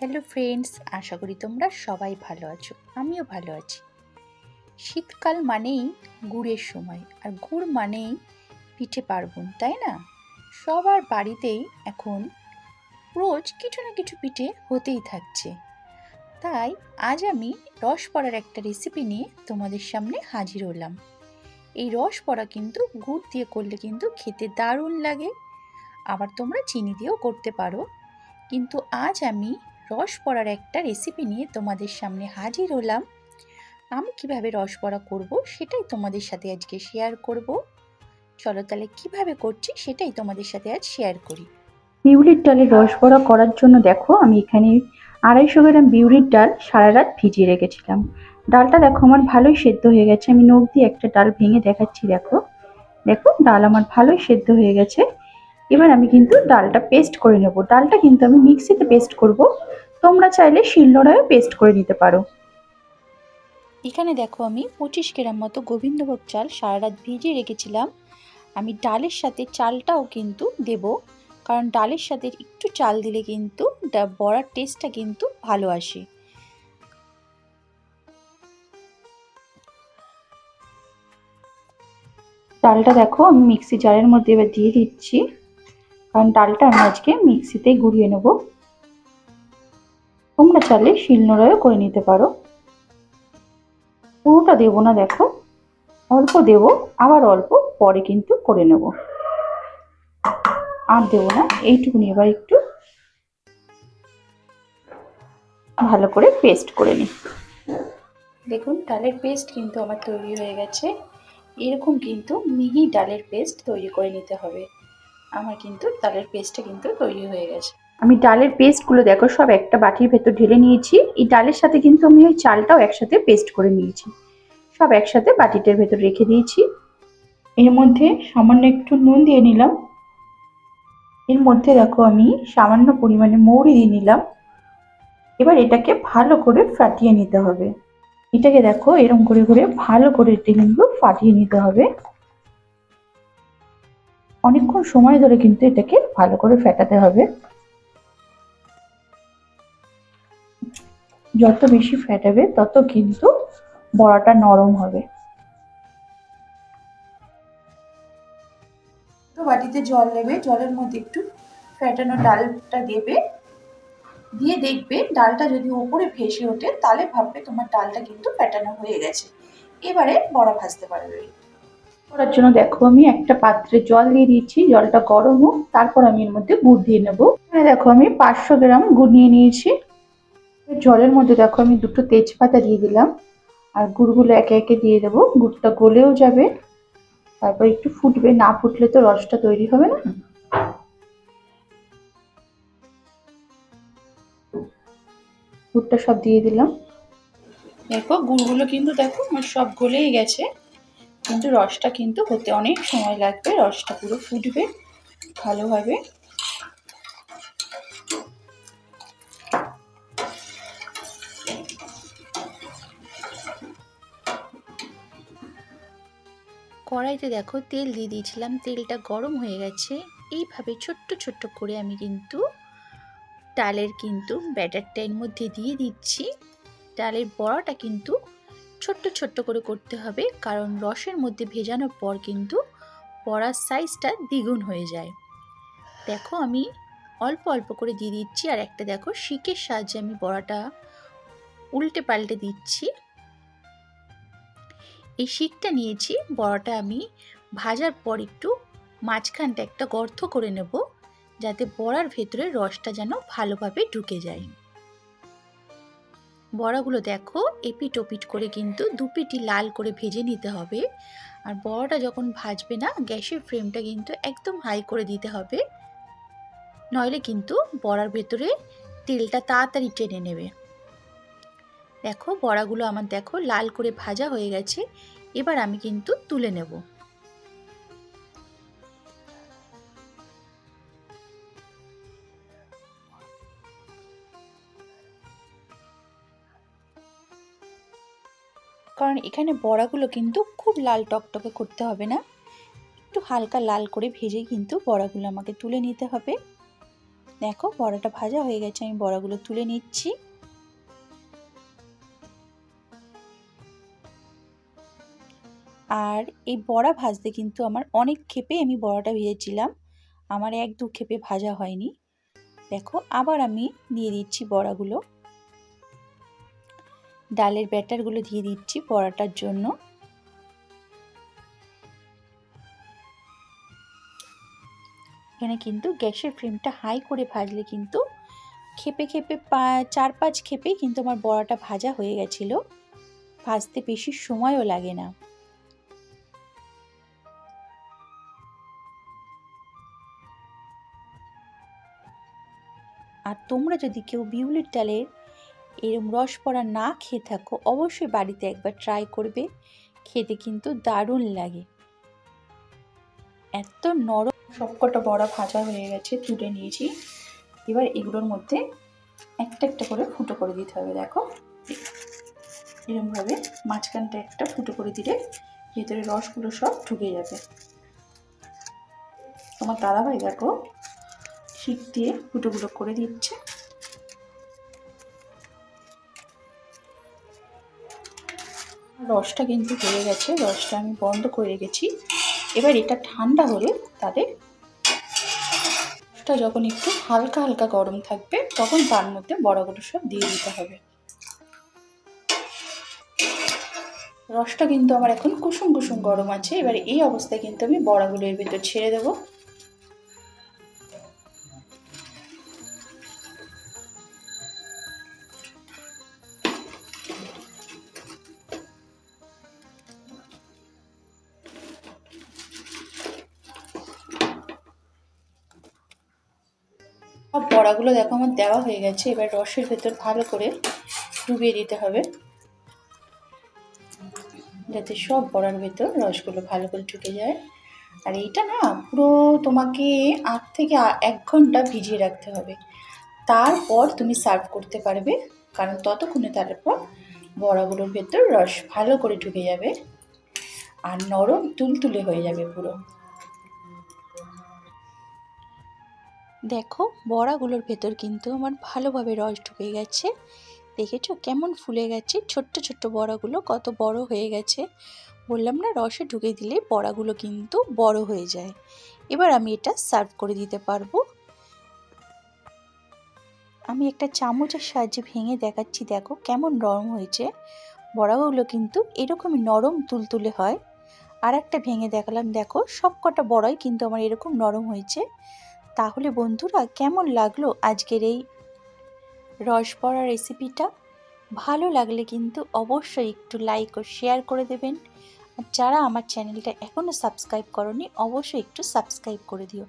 Hello friends, আশা করি তোমরা সবাই ভালো আছো। আমিও ভালো আছি। শীতকাল মানেই গুড়ের সময়, আর গুড় মানেই পিঠে পার্বণ, তাই না? সবার বাড়িতেই এখন রোজ কিছু না কিছু পিঠে হতেই থাকছে। তাই আজ আমি রস পড়ার একটা রেসিপি নিয়ে তোমাদের সামনে হাজির হলাম। এই রস পড়া কিন্তু গুড় দিয়ে করলে কিন্তু খেতে দারুণ লাগে। আবার তোমরা চিনি দিয়েও করতে পারো। কিন্তু আজ আমি রস পড়ার একটা রেসিপি নিয়ে তোমাদের সামনে হাজির হলাম। আমি কীভাবে রস পড়া করব সেটাই তোমাদের সাথে আজকে শেয়ার করব। চলো তাহলে কীভাবে করছি সেটাই তোমাদের সাথে আজ শেয়ার করি। বিউলির ডালের রস বড়া করার জন্য দেখো, আমি এখানে আড়াইশো গ্রাম বিউলির ডাল সারা রাত ভিজিয়ে রেখেছিলাম। ডালটা দেখো আমার ভালোই সেদ্ধ হয়ে গেছে। আমি নখ দিয়ে একটা ডাল ভেঙে দেখাচ্ছি, দেখো। দেখো, ডাল আমার ভালোই সেদ্ধ হয়ে গেছে। এবার আমি কিন্তু ডালটা পেস্ট করে নেব। ডালটা কিন্তু আমি মিক্সিতে পেস্ট করব। তোমরা চাইলে শিলনোড়ায়ও পেস্ট করে নিতে পারো। এখানে দেখো আমি পঁচিশ গ্রাম মতো গোবিন্দভোগ চাল সারা রাত ভিজিয়ে রেখেছিলাম। আমি ডালের সাথে চালটাও কিন্তু দেব। কারণ ডালের সাথে একটু চাল দিলে কিন্তু বড়ার টেস্টটা কিন্তু ভালো আসে। ডালটা দেখো আমি মিক্সি জারের মধ্যে এবার দিয়ে দিচ্ছি। কারণ ডালটা আমি আজকে মিক্সিতেই গুঁড়িয়ে নেব। তোমরা চাইলে শিলনোড়ায়ও করে নিতে পারো। পুরোটা দেবো না, দেখো। অল্প দেবো, আবার অল্প পরে কিন্তু করে নেব। আর দেবো না, এইটুকুনি এবার একটু ভালো করে পেস্ট করে নিই। দেখুন, ডালের পেস্ট কিন্তু আমার তৈরি হয়ে গেছে। এরকম কিন্তু মিহি ডালের পেস্ট তৈরি করে নিতে হবে। আমার কিন্তু ডালের পেস্টটা কিন্তু তৈরি হয়ে গেছে। আমি ডালের পেস্টগুলো দেখো, সব একটা বাটির ভেতর ঢেলে নিয়েছি। এই ডালের সাথে কিন্তু আমি ওই চালটাও একসাথে পেস্ট করে নিয়েছি। সব একসাথে বাটিটার ভেতর রেখে দিয়েছি। এর মধ্যে সামান্য একটু নুন দিয়ে নিলাম। এর মধ্যে দেখো আমি সামান্য পরিমাণে মৌরি দিয়ে নিলাম। এবার এটাকে ভালো করে ফাটিয়ে নিতে হবে। এটাকে দেখো এরকম করে করে ভালো করে এটা কিন্তু ফাটিয়ে নিতে হবে। অনেকক্ষণ সময় ধরে কিন্তু এটাকে ভালো করে ফেটাতে হবে। যত বেশি ফেটাবে, তত কিন্তু বড়াটা নরম হবে। তো বাটিতে জল নেবে, জলের মধ্যে একটু ফ্যাটানো ডালটা দেবে। দিয়ে দেখবে ডালটা যদি উপরে ভেসে ওঠে, তাহলে ভাববে তোমার ডালটা কিন্তু ফ্যাটানো হয়ে গেছে। এবারে বড়া ভাজতে পারবে। করার জন্য দেখো আমি একটা পাত্রে জল দিয়ে দিচ্ছি জলটা গরম হোক, তারপর আমি এর মধ্যে গুড় দিয়ে নেব। এখানে দেখো আমি পাঁচশো গ্রাম গুড় নিয়ে নিয়েছি। জলের মধ্যে দেখো আমি দুটো তেজপাতা দিয়ে দিলাম। আর গুড়গুলো একে একে দিয়ে দেবো, গুড়টা গলেও যাবে। তারপর একটু ফুটবে, না ফুটলে তো রসটা তৈরি হবে না। গুড়টা সব দিয়ে দিলাম। দেখো, গুড়গুলো কিন্তু দেখো আমার সব গলেই গেছে। কিন্তু রসটা কিন্তু হতে অনেক সময় লাগবে। রসটা পুরো ফুটবে ভালোভাবে। কড়াইতে দেখো তেল দিয়ে দিয়েছিলাম, তেলটা গরম হয়ে গেছে। এইভাবে ছোট্ট ছোট্ট করে আমি কিন্তু ডালের কিন্তু ব্যাটারটা এর মধ্যে দিয়ে দিচ্ছি। ডালের বড়াটা কিন্তু ছোট্ট ছোট্ট করে করতে হবে, কারণ রসের মধ্যে ভেজানোর পর কিন্তু বড়ার সাইজটা দ্বিগুণ হয়ে যায়। দেখো আমি অল্প অল্প করে দিয়ে দিচ্ছি, আর একটা দেখো শিকের সাহায্যে আমি বড়াটা উল্টে পাল্টে দিচ্ছি। এই শিকটা নিয়েছি, বড়াটা আমি ভাজার পর একটু মাঝখানটা একটা গর্ত করে নেব, যাতে বড়ার ভেতরে রসটা যেন ভালোভাবে ঢুকে যায়। বড়াগুলো দেখো এপিট ওপিট করে কিন্তু দুপিটি লাল করে ভেজে নিতে হবে। আর বড়াটা যখন ভাজবে না, গ্যাসের ফ্লেমটা কিন্তু একদম হাই করে দিতে হবে। নইলে কিন্তু বড়ার ভেতরে তেলটা তাড়াতাড়ি টেনে নেবে। দেখো বড়াগুলো আমার দেখো লাল করে ভাজা হয়ে গেছে। এবার আমি কিন্তু তুলে নেব। কারণ এখানে বড়াগুলো কিন্তু খুব লাল টকটকে করতে হবে না। একটু হালকা লাল করে ভেজে কিন্তু বড়াগুলো আমাকে তুলে নিতে হবে। দেখো, বড়াটা ভাজা হয়ে গেছে, আমি বড়াগুলো তুলে নিচ্ছি। আর এই বড়া ভাজতে কিন্তু আমার অনেক ক্ষেপে আমি বড়াটা ভেজেছিলাম। আমার এক দু ক্ষেপে ভাজা হয়নি। দেখো, আবার আমি দিয়ে দিচ্ছি বড়াগুলো। ডালের ব্যাটারগুলো দিয়ে দিচ্ছি বড়াটার জন্য। এখানে কিন্তু গ্যাসের ফ্লেমটা হাই করে ভাজলে কিন্তু খেপে খেপে চার পাঁচ খেপে কিন্তু আমার বড়াটা ভাজা হয়ে গেছিল। ভাজতে বেশি সময়ও লাগে না। আর তোমরা যদি কেউ বিউলির ডালের এরম রস পড়া না খেয়ে থাকো, অবশ্যই বাড়িতে একবার ট্রাই করবে, খেতে কিন্তু দারুণ লাগে। এত নরম সবকটা বড়া ভাজা হয়ে গেছে, তুলে নিয়েছি। এবার এগুলোর মধ্যে একটা একটা করে ফুটো করে দিতে হবে, দেখো। এরমভাবে মাঝখানটা একটা ফুটো করে দিলে ভেতরে রসগুলো সব ঢুকে যাবে। তোমার দাদাভাই দেখো শিক দিয়ে ফুটোগুলো করে দিচ্ছে। রসটা কিন্তু হয়ে গেছে, রসটা আমি বন্ধ করে রেখেছি। এবার এটা ঠান্ডা হলে তাদের রসটা যখন একটু হালকা হালকা গরম থাকবে, তখন তার মধ্যে বড়াগুলো সব দিয়ে দিতে হবে। রসটা কিন্তু আমার এখন কুসুম কুসুম গরম আছে। এবার এই অবস্থায় কিন্তু আমি বড়াগুলো এর ভিতর ছেড়ে দেবো। বড়াগুলো দেখো আমার দেওয়া হয়ে গেছে। এবার রসের ভেতর ভালো করে ডুবিয়ে দিতে হবে। যাতে সব বড়ার ভেতর রসগুলো ভালো করে ঢুকে যায়। আর এইটা না পুরো তোমাকে আট থেকে এক ঘণ্টা ভিজিয়ে রাখতে হবে। তারপর তুমি সার্ভ করতে পারবে। কারণ ততক্ষণে তারপর বড়াগুলোর ভেতর রস ভালো করে ঢুকে যাবে। আর নরম তুলতুলে হয়ে যাবে পুরো। দেখো বড়াগুলোর ভেতর কিন্তু আমার ভালোভাবে রস ঢুকে গেছে। দেখেছ কেমন ফুলে গেছে? ছোট্ট ছোট্ট বড়াগুলো কত বড় হয়ে গেছে। বললাম না রসে ঢুকে দিলে বড়াগুলো কিন্তু বড় হয়ে যায়। এবার আমি এটা সার্ভ করে দিতে পারব। আমি একটা চামচের সাহায্যে ভেঙে দেখাচ্ছি, দেখো কেমন নরম হয়েছে। বড়াগুলো কিন্তু এরকমই নরম তুলতুলে হয়। আর একটা ভেঙে দেখালাম, দেখো সব কটা বড়াই কিন্তু আমার এরকম নরম হয়েছে। তাহলে বন্ধুরা কেমন লাগল আজকের এই রস পড়া রেসিপিটা ভালো লাগলে কিন্তু অবশ্যই একটু লাইক ও শেয়ার করে দেবেন। আর যারা আমার চ্যানেলটা এখনও সাবস্ক্রাইব করনি, অবশ্যই একটু সাবস্ক্রাইব করে দিও।